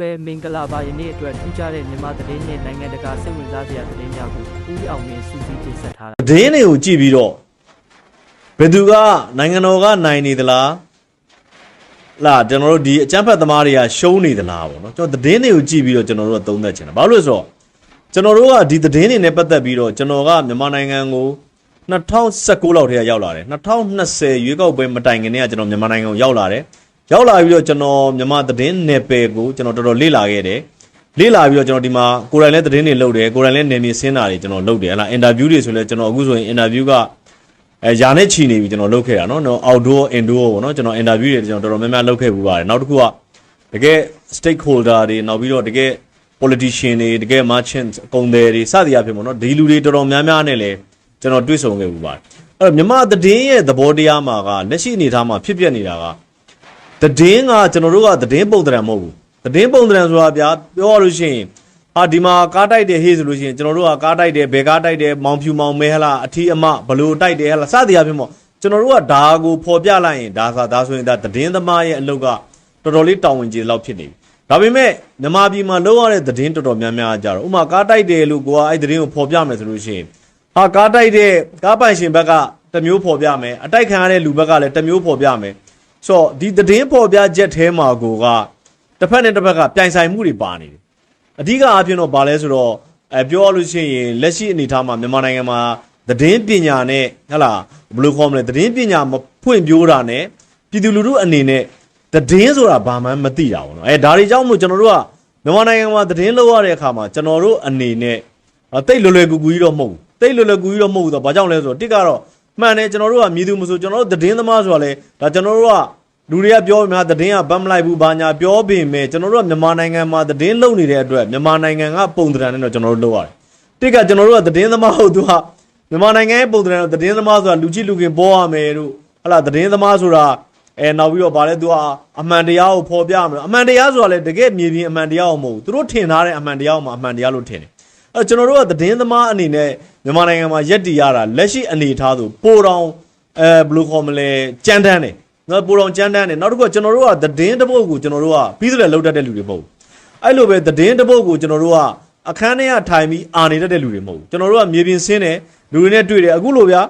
ပဲမင်္ဂလာပါယနေ့အတွက်ထူးခြားတဲ့မြန်မာသတင်းနဲ့နိုင်ငံတကာစိတ်ဝင်စားစရာသတင်းများကိုဦးအောင်မြင့်စူးစီးတင်ဆက်ထားတာသတင်းတွေကိုကြည့်ပြီးတော့ဘယ်သူကနိုင်ငံတော်ကနိုင်နေသလားလာကျွန်တော်တို့ဒီအကြမ်းဖက်သမားတွေကရှုံးနေသလားပေါ့နော်ကျွန်တော်သတင်းတွေကိုကြည့်ပြီးတော့ကျွန်တော်တို့ကသုံးသပ်ချင်တာဘာလို့လဲဆိုတော့ကျွန်တော်တို့ကဒီသတင်းတွေနဲ့ပတ်သက်ပြီးတော့ကျွန်တော်ကမြန်မာနိုင်ငံကို2019လောက်တည်းကရောက်လာတယ်2020ရွေးကောက်ပွဲမတိုင်ခင်တည်းကကျွန်တော်မြန်မာနိုင်ငံကိုရောက်လာတယ် ရောက်လာပြီးတော့ကျွန်တော်မြန်မာသတင်းနယ်ပယ်ကိုကျွန်တော်တော်တော်လေ့လာခဲ့တယ်လေ့လာပြီးတော့ကျွန်တော်ဒီမှာကိုယ်တိုင်လည်းသတင်းတွေလုပ်တယ်ကိုယ်တိုင်လည်းနယ်မြေဆင်းတာတွေကျွန်တော်လုပ်တယ်ဟလားအင်တာဗျူးတွေဆိုလည်းကျွန်တော်အခုဆိုရင်အင်တာဗျူးကအဲယာနဲ့ချီနေပြီကျွန်တော်လုပ်ခဲ့တာနော် outdoor indoor ပေါ့နော်ကျွန်တော်အင်တာဗျူးတွေကျွန်တော်တော်တော်များများလုပ်ခဲ့ပူပါတယ်နောက်တစ်ခုကတကယ် stakeholder တွေနောက်ပြီးတော့တကယ် politician တွေတကယ် merchants အကုန်သည်တွေစသည်အဖြစ်ပေါ့နော်ဒီလူတွေတော်တော်များများနဲ့လည်းကျွန်တော်တွေ့ဆုံခဲ့ပူပါတယ်အဲ့တော့မြမသတင်းရဲ့သဘောတရားမှာကလက်ရှိအနေအထားမှာဖြစ်ပျက်နေတာက သတင်းကကျွန်တော်တို့ကသတင်းပုံသဏ္ဍာန်မဟုတ်ဘူးသတင်းပုံသဏ္ဍာန်ဆိုတာဗျာပြောရလို့ရှိရင်ဟာဒီမှာကားတိုက်တယ်ဟေးဆိုလို့ရှိရင်ကျွန်တော်တို့ကကားတိုက်တယ်ဘယ်ကားတိုက်တယ်မောင်ဖြူမောင်မဲဟလားအထီးအမဘလို့တိုက်တယ်ဟလားစသည်အဖြစ်ပေါ့ကျွန်တော်တို့ကဒါကိုဖော်ပြလိုက်ရင်ဒါဆိုဒါဆိုရင်ဒါသတင်းသမားရဲ့အလုပ်ကတော်တော်လေးတောင်းဝင်ကြီးလောက်ဖြစ်နေပြီဒါပေမဲ့မြန်မာပြည်မှာလောက်ရတဲ့သတင်းတော်တော်များများကြတော့ဥမာကားတိုက်တယ်လို့ကိုကအဲ့သတင်းကိုဖော်ပြမယ်ဆိုလို့ရှိရင်ဟာကားတိုက်တဲ့ကားပိုင်ရှင်ဘက်ကတစ်မျိုးဖော်ပြမယ်အတိုက်ခံရတဲ့လူဘက်ကလည်းတစ်မျိုးဖော်ပြမယ် ဆိုတော့ဒီသတင်းပေါ်ပြချက်ထဲမှာကိုကတစ်ဖက်နဲ့တစ်ဖက်ကပြိုင်ဆိုင်မှုတွေပါနေတယ်အဓိကအဖြစ်တော့ဗာလဲဆိုတော့အဲပြောရလို့ရှိရင်လက်ရှိအနေအထားမှာမြန်မာနိုင်ငံမှာသတင်းပညာနဲ့ဟလာဘယ်လိုခေါ်မလဲသတင်းပညာမဖွင့်ပြိုးတာနဲ့ပြည်သူလူထုအနေနဲ့သတင်းဆိုတာဘာမှမသိတာဘောနော်အဲဒါတွေကြောင့်မို့ကျွန်တော်တို့ကမြန်မာနိုင်ငံမှာသတင်းလောက်ရတဲ့အခါမှာကျွန်တော်တို့အနေနဲ့တိတ်လွယ်လွယ်ကူကူကြီးတော့မဟုတ်ဘူးတိတ်လွယ်လွယ်ကူကြီးတော့မဟုတ်ဘူးတော့ဘာကြောင့်လဲဆိုတော့တစ်ကတော့ မှန်တယ်ကျွန်တော်တို့ကမြည်သူမဆိုကျွန်တော်တို့သတင်းသမားဆိုတာလေဒါကျွန်တော်တို့ကလူတွေကပြောများသတင်းကဗတ်မလိုက်ဘူးဘာညာပြောပေမဲ့ကျွန်တော်တို့ကမြန်မာနိုင်ငံမှာသတင်းလုပ်နေတဲ့အတွက်မြန်မာနိုင်ငံကပုံသဏ္ဍာန်နဲ့တော့ကျွန်တော်တို့လုပ်ရတယ်။တိတ်ကကျွန်တော်တို့ကသတင်းသမားဟုတ်သူကမြန်မာနိုင်ငံရဲ့ပုံသဏ္ဍာန်တော့သတင်းသမားဆိုတာလူကြီးလူကင်ပေါ်ရမယ်တို့ဟလာသတင်းသမားဆိုတာအဲနောက်ပြီးတော့ဗာလဲသူကအမှန်တရားကိုဖော်ပြရမယ်အမှန်တရားဆိုတာလေတကယ်မြေပြင်အမှန်တရားကိုမဟုတ်ဘူးသူတို့ထင်ထားတဲ့အမှန်တရားကိုမှအမှန်တရားလို့ထင်တယ်။ အဲကျွန်တော်တို့ကသတင်းသမားအနေနဲ့မြန်မာနိုင်ငံမှာရက်တီရတာလက်ရှိအနေအထားဆိုပိုတောင်အဲဘယ်လိုခေါ်မလဲကြမ်းတမ်းတယ်နော်ပူတော်ကြမ်းတမ်းတယ်နောက်တစ်ခုကကျွန်တော်တို့ကသတင်းတစ်ပုဒ်ကိုကျွန်တော်တို့ကပြီးစလဲလောက်တတ်တဲ့လူတွေမဟုတ်ဘူးအဲ့လိုပဲသတင်းတစ်ပုဒ်ကိုကျွန်တော်တို့ကအခန်းထဲကထိုင်ပြီးအာနေတတ်တဲ့လူတွေမဟုတ်ဘူးကျွန်တော်တို့ကမြေပြင်ဆင်းတယ်လူတွေနဲ့တွေ့တယ်အခုလိုဗျာ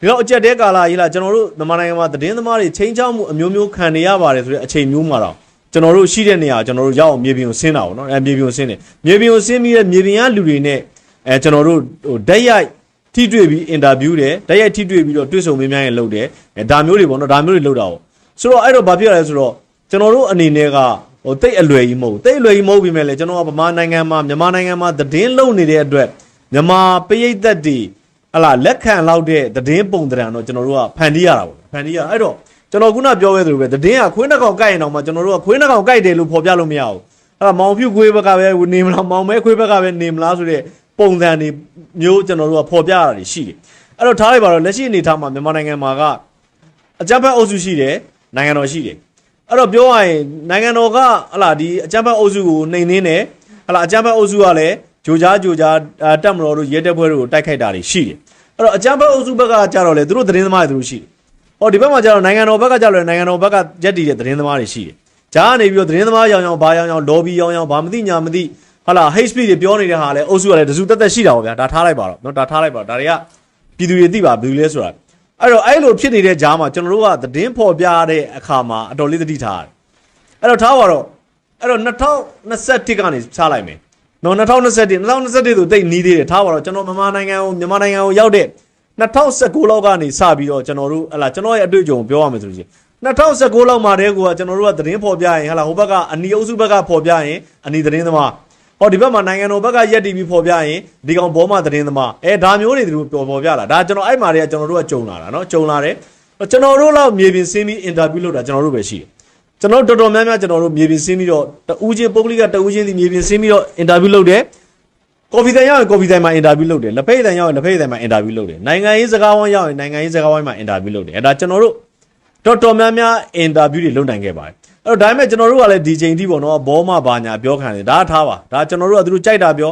ဒီတော့အကြက်တဲကာလာကြီးလားကျွန်တော်တို့မြန်မာနိုင်ငံမှာသတင်းသမားတွေချင်းချောက်မှုအမျိုးမျိုးခံနေရပါတယ်ဆိုတဲ့အချိန်မျိုးမှာတော့ ကျွန်တော်တို့ရှိတဲ့နေရာကျွန်တော်တို့ရောက်အောင်မြေပြင်ကိုဆင်းတာပေါ့နော်အဲမြေပြင်ကိုဆင်းတယ်မြေပြင်ကိုဆင်းပြီးတဲ့မြေပြင်ကလူတွေနဲ့အဲကျွန်တော်တို့ဟိုဓာတ်ရိုက်ထိတွေ့ပြီးအင်တာဗျူးတယ်ဓာတ်ရိုက်ထိတွေ့ပြီးတော့တွေ့ဆုံမေးမြန်းရင်လုပ်တယ်အဲဒါမျိုးတွေပေါ့နော်ဒါမျိုးတွေလုပ်တာပေါ့ဆိုတော့အဲ့တော့ဘာဖြစ်ရလဲဆိုတော့ကျွန်တော်တို့အနေနဲ့ကဟိုတိတ်အလွယ်ကြီးမဟုတ်ဘူးတိတ်အလွယ်ကြီးမဟုတ်ပြီမဲ့လေကျွန်တော်ကဗမာနိုင်ငံမှာမြန်မာနိုင်ငံမှာသတင်းလုံနေတဲ့အတွက်မြန်မာပရိသတ်တွေဟလာလက်ခံလောက်တဲ့သတင်းပုံသဏ္ဍာန်တော့ကျွန်တော်တို့ကဖန်တီးရတာပေါ့ဖန်တီးရအဲ့တော့ ကျွန်တော်ခုနပြောခဲ့သလိုပဲသတင်းကခွေးနှကောင်ကိုက်ရင်တော့မှကျွန်တော်တို့ကခွေးနှကောင်ကိုက်တယ်လို့ဖော်ပြလို့မရဘူးအဲ့ဒါမောင်ဖြူခွေးဘက်ကပဲနေမလားမောင်မဲခွေးဘက်ကပဲနေမလားဆိုတဲ့ပုံစံတွေမျိုးကျွန်တော်တို့ကဖော်ပြရတာရှိတယ်အဲ့တော့ထားလိုက်ပါတော့လက်ရှိအနေအထားမှာမြန်မာနိုင်ငံမှာကအကြမ်းဖက်အုပ်စုရှိတယ်နိုင်ငံတော်ရှိတယ်အဲ့တော့ပြောရရင်နိုင်ငံတော်ကဟလာဒီအကြမ်းဖက်အုပ်စုကိုနှိမ်နှင်းတယ်ဟလာအကြမ်းဖက်အုပ်စုကလည်းဂျိုကြားဂျိုကြားအာတက်မတော်တို့ရဲတပ်ဖွဲ့တို့ကိုတိုက်ခိုက်တာတွေရှိတယ်အဲ့တော့အကြမ်းဖက်အုပ်စုဘက်ကကြတော့လေသူတို့သတင်းသမားတွေသူတို့ရှိတယ် ။အော်ဒီဘက်မှာကျတော့နိုင်ငံတော်ဘက်ကကျတော့နိုင်ငံတော်ဘက်ကရက်တည်တဲ့သတင်းသမားတွေရှိတယ်။ဂျာကနေပြီးတော့သတင်းသမားရောင်ရောင်ဘာရောင်ရောင်လော်ဘီရောင်ရောင်ဘာမသိညာမသိဟာလာ HP တွေပြောနေတဲ့ဟာလဲအုပ်စုကလည်းတစုတက်တက်ရှိတာပေါ့ဗျာ။ဒါထားလိုက်ပါတော့။နော်ဒါထားလိုက်ပါတော့။ဒါတွေကပြည်သူတွေသိပါဘူးလဲဆိုတာ။အဲ့တော့အဲ့လိုဖြစ်နေတဲ့ဂျာမှာကျွန်တော်တို့ကသတင်းဖော်ပြတဲ့အခါမှာအတော်လေးသတိထားရတယ်။အဲ့တော့ထားပါတော့အဲ့တော့2021ကနေချလိုက်မယ်။နော်2021 2021ဆိုတိတ်နီးသေးတယ်ထားပါတော့ကျွန်တော်မြန်မာနိုင်ငံကိုမြန်မာနိုင်ငံကိုရောက်တဲ့ 2019လောက်ကနေစပြီးတော့ကျွန်တော်တို့ဟလာကျွန်တော်ရဲ့အတွေ့အကြုံပြောရမယ်ဆိုလို့ရှိရင်2019လောက်မှာတည်းကကျွန်တော်တို့ကသတင်းဖော်ပြရင်ဟလာဟိုဘက်ကအနီအုပ်စုဘက်ကဖော်ပြရင်အနီသတင်းသမားဟောဒီဘက်မှာနိုင်ငံတော်ဘက်ကရက်တီပြီးဖော်ပြရင်ဒီကောင်ဘောမသတင်းသမားအဲဒါမျိုးတွေသူတို့ပေါ်ပေါ်ပြလာဒါကျွန်တော်အဲ့မှာတည်းကကျွန်တော်တို့ကကြုံလာတာเนาะကြုံလာတယ်ကျွန်တော်တို့လောက်မြေပြင်ဆင်းပြီးအင်တာဗျူးလုပ်တာကျွန်တော်တို့ပဲရှိတယ်ကျွန်တော်တို့တော်တော်များများကျွန်တော်တို့မြေပြင်ဆင်းပြီးတော့တူးချင်းပုဂ္ဂလိကတူးချင်းစီမြေပြင်ဆင်းပြီးတော့အင်တာဗျူးလုပ်တယ် ကော်ဖီတိုင်ရောက်ရင်ကော်ဖီတိုင်မှာအင်တာဗျူးလုပ်တယ်လက်ဖက်တိုင်ရောက်ရင်လက်ဖက်တိုင်မှာအင်တာဗျူးလုပ်တယ်နိုင်ငံရေးစကားဝိုင်းရောက်ရင်နိုင်ငံရေးစကားဝိုင်းမှာအင်တာဗျူးလုပ်တယ်အဲဒါကျွန်တော်တို့တော်တော်များများအင်တာဗျူးတွေလုပ်နိုင်ခဲ့ပါတယ်အဲ့တော့ဒါပေမဲ့ကျွန်တော်တို့ကလည်းဒီချိန်ထိပေါ့နော်ဘောမဘာညာပြောခံတယ်ဒါထားပါဒါကျွန်တော်တို့ကသူတို့ကြိုက်တာပြော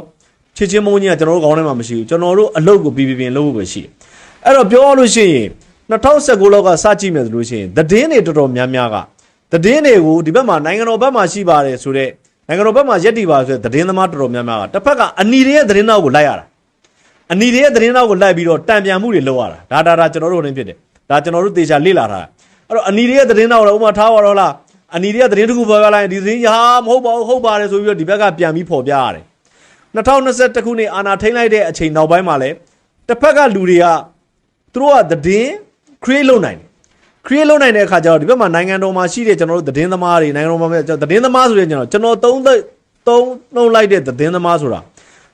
ချစ်ချင်းမုန်းချင်းကကျွန်တော်တို့ခေါင်းထဲမှာမရှိဘူးကျွန်တော်တို့အလုပ်ကိုပြီးပြီးပြင်လုပ်ဖို့ပဲရှိတယ်အဲ့တော့ပြောရလို့ရှိရင်2019လောက်ကစကြည့်မယ်ဆိုလို့ရှိရင်သတင်းတွေတော်တော်များများကသတင်းတွေကိုဒီဘက်မှာနိုင်ငံတော်ဘက်မှာရှိပါတယ်ဆိုတော့ နိုင်ငံတော်ဘက်မှာရက်တီပါဆိုတဲ့သတင်းသမားတော်တော်များများကတစ်ဖက်ကအနီတွေရဲ့သတင်းနောက်ကိုလိုက်ရတာအနီတွေရဲ့သတင်းနောက်ကိုလိုက်ပြီးတော့တံပြန်မှုတွေလုပ်ရတာဒါဒါဒါကျွန်တော်တို့ဟိုနေဖြစ်တယ်ဒါကျွန်တော်တို့တေချာလေ့လာထားတာအဲ့တော့အနီတွေရဲ့သတင်းနောက်တော့ဥပမာထားပါတော့လားအနီတွေရဲ့သတင်းတစ်ခုပေါ်ပြလိုက်ရင်ဒီသတင်းကြီးဟာမဟုတ်ပါဘူးဟုတ်ပါတယ်ဆိုပြီးတော့ဒီဘက်ကပြန်ပြီးဖော်ပြရတယ်2021ခုနှစ်အာဏာထိန်းလိုက်တဲ့အချိန်နောက်ပိုင်းမှာလည်းတစ်ဖက်ကလူတွေကသူတို့ကသတင်း create လုပ်နိုင်တယ် create လုပ်နိုင်တဲ့အခါကျတော့ဒီဘက်မှာနိုင်ငံတော်မှာရှိတဲ့ကျွန်တော်တို့သတင်းသမားတွေနိုင်ငံတော်မှာသတင်းသမားဆိုတဲ့ကျွန်တော်ကျွန်တော်သုံးသက်သုံးနှုတ်လိုက်တဲ့သတင်းသမားဆိုတာ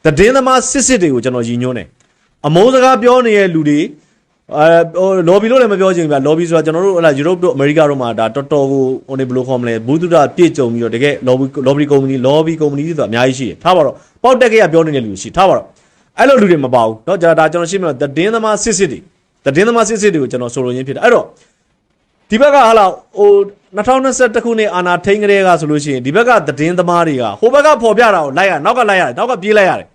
သတင်းသမားစစ်စစ်တွေကိုကျွန်တော်ရည်ညွှန်းတယ်အမုန်းစကားပြောနေတဲ့လူတွေအဲဟို lobby လို့လည်းမပြောချင်ဘူးဗျ lobby ဆိုတာကျွန်တော်တို့ဟလာ Europe တို့ America တို့မှာဒါတော်တော်ကိုဟိုနေဘယ်လိုခေါ်မလဲဘူးတုဒပြည့်ကြုံပြီးတော့တကယ် lobby lobby company lobby company ဆိုတာအများကြီးရှိတယ်ထားပါတော့ပေါက်တက်ကရပြောနေတဲ့လူရှိထားပါတော့အဲ့လိုလူတွေမပါဘူးเนาะဒါဒါကျွန်တော်ရှင်းပြတော့သတင်းသမားစစ်စစ်တွေသတင်းသမားစစ်စစ်တွေကိုကျွန်တော်ဆိုလိုရင်းဖြစ်တယ်အဲ့တော့ ဒီဘက်ကဟာလာဟို2021ခုနှစ်အာနာထိန်ကလေးကဆိုလို့ရှိရင်ဒီဘက်ကသတင်းသမားတွေကဟိုဘက်ကဖော်ပြတာကိုလိုက်ရနောက်ကလိုက်ရတယ်နောက်ကပြေးလိုက်ရတယ်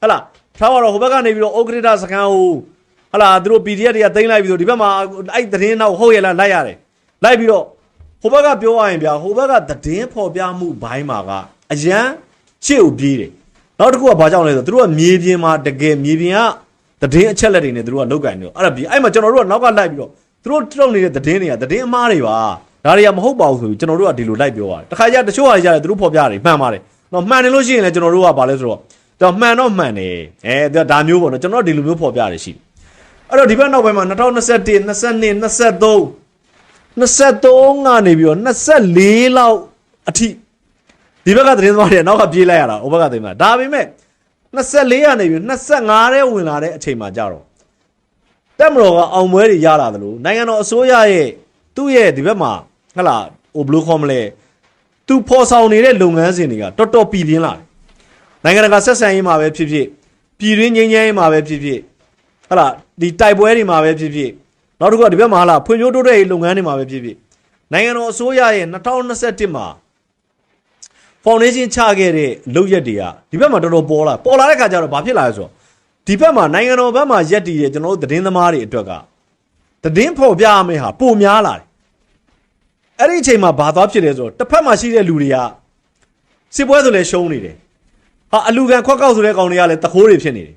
ဟဟလာထားပါတော့ဟိုဘက်ကနေပြီးတော့ဩဂရိတစကန်ဟိုဟလာသူတို့ PDF တွေကတင်လိုက်ပြီးတော့ဒီဘက်မှာအဲ့သတင်းနောက်ဟုတ်ရလားလိုက်ရတယ်လိုက်ပြီးတော့ဟိုဘက်ကပြောရရင်ဗျာဟိုဘက်ကသတင်းဖော်ပြမှုဘိုင်းမှာကအရန်ရှေ့ကိုပြေးတယ်နောက်တစ်ခုကဘာကြောင့်လဲဆိုတော့သူတို့ကမြေပြင်မှာတကယ်မြေပြင်ကသတင်းအချက်လက်တွေနဲ့သူတို့ကလောက်ကင်နေတော့အဲ့ဒါပြီးအဲ့မှာကျွန်တော်တို့ကနောက်ကလိုက်ပြီးတော့ သူတို့တုံနေတဲ့သတင်းတွေကသတင်းအမှားတွေပါဒါတွေကမဟုတ်ပါဘူးဆိုပြီးကျွန်တော်တို့ကဒီလိုလိုက်ပြောရတယ်တခါကျတချို့ဟာတွေကြတယ်သူတို့ဖော်ပြတယ်မှန်ပါတယ်တော့မှန်တယ်လို့ရှိရင်လည်းကျွန်တော်တို့ကဘာလဲဆိုတော့တော့မှန်တော့မှန်တယ်အဲဒါမျိုးပေါ့နော်ကျွန်တော်တို့ဒီလိုမျိုးဖော်ပြရတယ်ရှိတယ်အဲ့တော့ဒီဘက်နောက်ပိုင်းမှာ2021 22 23 23ကနေပြီးတော့24လောက်အထိဒီဘက်ကသတင်းသမားတွေနောက်ကပြေးလိုက်ရတာဟိုဘက်ကသတင်းသမားဒါပေမဲ့24ကနေပြီး25ရဲဝင်လာတဲ့အချိန်မှာကြတော့ တက်မတော်ကအောင်ပွဲတွေရလာတယ်လို့နိုင်ငံတော်အစိုးရရဲ့သူ့ရဲ့ဒီဘက်မှာဟလာဟိုဘလူးခေါ်မလဲသူဖော်ဆောင်နေတဲ့လုပ်ငန်းစဉ်တွေကတော်တော်ပြည်ပြင်းလာတယ်နိုင်ငံတကာဆက်ဆံရေးမှာပဲဖြစ်ဖြစ်ပြည်တွင်းငြိမ်းချမ်းရေးမှာပဲဖြစ်ဖြစ်ဟလာဒီတိုက်ပွဲတွေမှာပဲဖြစ်ဖြစ်နောက်တစ်ခုကဒီဘက်မှာဟလာဖွံ့ဖြိုးတိုးတက်ရေးလုပ်ငန်းတွေမှာပဲဖြစ်ဖြစ်နိုင်ငံတော်အစိုးရရဲ့2021မှာ foundation ချခဲ့တဲ့လုပ်ရက်တွေကဒီဘက်မှာတော်တော်ပေါ်လာပေါ်လာတဲ့ခါကျတော့ဘာဖြစ်လာလဲဆိုတော့ ဒီဘက်မှာနိုင်ငံတော်ဘက်မှာရက်တည်တဲ့ကျွန်တော်တို့သတင်းသမားတွေအတွက်ကသတင်းဖော်ပြရမယ့်ဟာပုံများလာတယ်အဲ့ဒီအချိန်မှာဘာသွားဖြစ်လဲဆိုတော့တစ်ဖက်မှာရှိတဲ့လူတွေကစစ်ပွဲဆိုလဲရှုံးနေတယ်ဟာအလူခံခွက်ကောက်ဆိုတဲ့ကောင်တွေကလည်းတခိုးတွေဖြစ်နေတယ်